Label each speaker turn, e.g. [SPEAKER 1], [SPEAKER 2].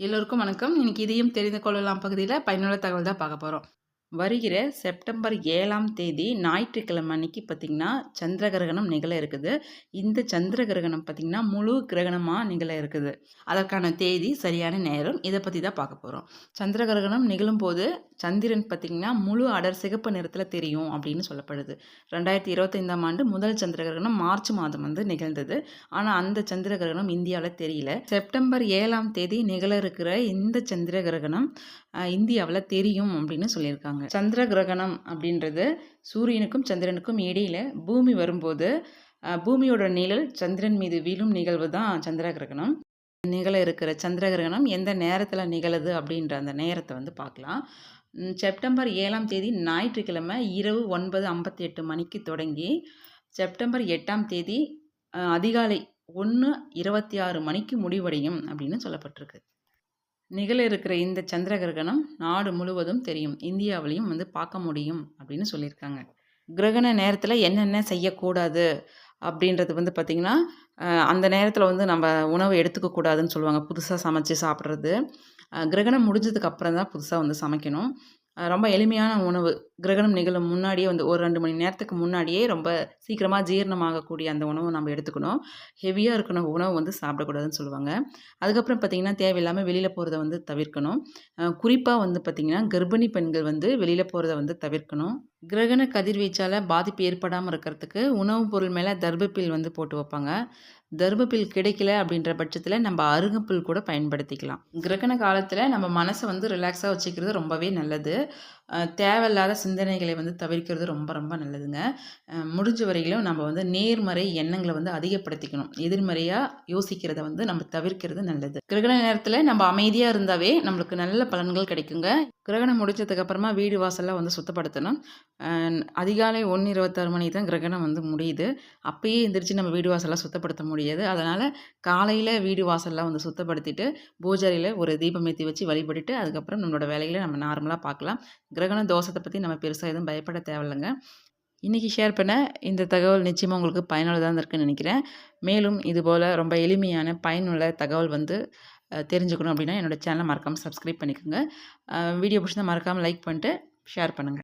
[SPEAKER 1] எல்லோருக்கும் வணக்கம். இன்னைக்கு இதையும் தெரிந்து கொள்ளலாம் பகுதியில் பயனுள்ள தகவல் தான் பார்க்க போகிறோம் வருகிற செப்டம்பர் ஏழாம் தேதி ஞாயிற்றுக்கிழமை அன்னைக்கு பார்த்திங்கன்னா சந்திர கிரகணம் நிகழ இருக்குது. இந்த சந்திர கிரகணம் பார்த்திங்கன்னா முழு கிரகணமாக நிகழ இருக்குது. அதற்கான தேதி சரியான நேரம். இதை பற்றி தான் பார்க்க போகிறோம் சந்திர கிரகணம் நிகழும் போது சந்திரன் பார்த்திங்கன்னா முழு அடர் சிகப்பு நிறத்தில் தெரியும் அப்படின்னு சொல்லப்படுது. ரெண்டாயிரத்தி இருபத்தைந்தாம் ஆண்டு முதல் சந்திர கிரகணம் மார்ச் மாதம் வந்து நிகழ்ந்தது. ஆனால் அந்த சந்திர கிரகணம் இந்தியாவில் தெரியல. செப்டம்பர் ஏழாம் தேதி நிகழ இருக்கிற இந்த சந்திர கிரகணம் இந்தியாவில் தெரியும் அப்படின்னு சொல்லியிருக்காங்க. சந்திர கிரகணம் அப்படின்றது சூரியனுக்கும் சந்திரனுக்கும் இடையில் பூமி வரும்போது பூமியோட நிழல் சந்திரன் மீது வீழும் நிகழ்வு தான் சந்திர கிரகணம் நிகழ இருக்கிற சந்திர கிரகணம் எந்த நேரத்தில் நிகழுது அப்படின்ற அந்த நேரத்தை வந்து பார்க்கலாம். செப்டம்பர் ஏழாம் தேதி ஞாயிற்றுக்கிழமை இரவு ஒன்பது ஐம்பத்தி எட்டு மணிக்கு தொடங்கி செப்டம்பர் எட்டாம் தேதி அதிகாலை ஒன்று இருபத்தி ஆறு மணிக்கு முடிவடையும் அப்படின்னு சொல்லப்பட்டிருக்கு. நிகழ இருக்கிற இந்த சந்திர கிரகணம் நாடு முழுவதும் தெரியும். இந்தியாவிலையும் வந்து பார்க்க முடியும் அப்படின்னு சொல்லியிருக்காங்க. கிரகண நேரத்தில் என்னென்ன செய்யக்கூடாது அப்படின்றது வந்து பார்த்திங்கன்னா அந்த நேரத்தில் வந்து நம்ம உணவு எடுத்துக்கக்கூடாதுன்னு சொல்லுவாங்க. புதுசாக சமைச்சு சாப்பிட்றது. கிரகணம் முடிஞ்சதுக்கு அப்புறம் தான் புதுசாக வந்து சமைக்கணும். ரொம்ப எளிமையான உணவு. கிரகணம் நிகழும் முன்னாடியே வந்து ஒரு ரெண்டு மணி நேரத்துக்கு முன்னாடியே ரொம்ப சீக்கிரமாக ஜீரணமாகக்கூடிய அந்த உணவை நம்ம எடுத்துக்கணும். ஹெவியாக இருக்கணும். உணவு வந்து சாப்பிடக்கூடாதுன்னு சொல்லுவாங்க. அதுக்கப்புறம் பார்த்திங்கன்னா தேவையில்லாமல் வெளியில் போகிறத வந்து தவிர்க்கணும். குறிப்பாக வந்து பார்த்திங்கன்னா கர்ப்பிணி பெண்கள் வந்து வெளியில் போகிறத வந்து தவிர்க்கணும். கிரகண கதிர்வீச்சால் பாதிப்பு ஏற்படாமல் இருக்கிறதுக்கு உணவுப் பொருள் மேலே தர்பப்பில் வந்து போட்டு வைப்பாங்க. தர்பப்பில் கிடைக்கல அப்படின்ற பட்சத்தில் நம்ம அருகம்புல் கூட பயன்படுத்திக்கலாம். கிரகண காலத்தில் நம்ம மனசை வந்து ரிலாக்ஸாக வச்சுக்கிறது ரொம்பவே நல்லது. தேவையில்லாத சிந்தனைகளை வந்து தவிர்க்கிறது ரொம்ப ரொம்ப நல்லதுங்க. முடிஞ்ச வரையிலும் நம்ம வந்து நேர்மறை எண்ணங்களை வந்து அதிகப்படுத்திக்கணும். எதிர்மறையாக யோசிக்கிறத வந்து நம்ம தவிர்க்கிறது நல்லது. கிரகண நேரத்தில் நம்ம அமைதியாக இருந்தாவே நம்மளுக்கு நல்ல பலன்கள் கிடைக்குங்க. கிரகணம் முடிஞ்சதுக்கு அப்புறமா வீடு வாசல்லாம் வந்து சுத்தப்படுத்தணும். அதிகாலை ஒன்று இருபத்தாறு மணி தான் கிரகணம் வந்து முடியுது. அப்பயே எந்திரிச்சு நம்ம வீடு வாசல்லாம் சுத்தப்படுத்த முடியாது. அதனால் காலையில் வீடு வாசல்லாம் வந்து சுத்தப்படுத்திட்டு பூஜாரியில் ஒரு தீபம் ஏற்றி வச்சு வழிபட்டுட்டு அதுக்கப்புறம் நம்மளோட வேலைகளை நம்ம நார்மலாக பார்க்கலாம். கிரகண தோஷத்தை பற்றி நம்ம பெருசாக எதுவும் பயப்பட தேவையில்லைங்க. இன்றைக்கி ஷேர் பண்ண இந்த தகவல் நிச்சயமாக உங்களுக்கு பயனுள்ளதாக இருக்குன்னு நினைக்கிறேன். மேலும் இதுபோல் ரொம்ப எளிமையான பயனுள்ள தகவல் வந்து தெரிஞ்சுக்கணும் அப்படின்னா என்னோடய சேனலை மறக்காமல் சப்ஸ்கிரைப் பண்ணிக்கோங்க. வீடியோ பிடிச்சதை மறக்காமல் லைக் பண்ணிட்டு ஷேர் பண்ணுங்கள்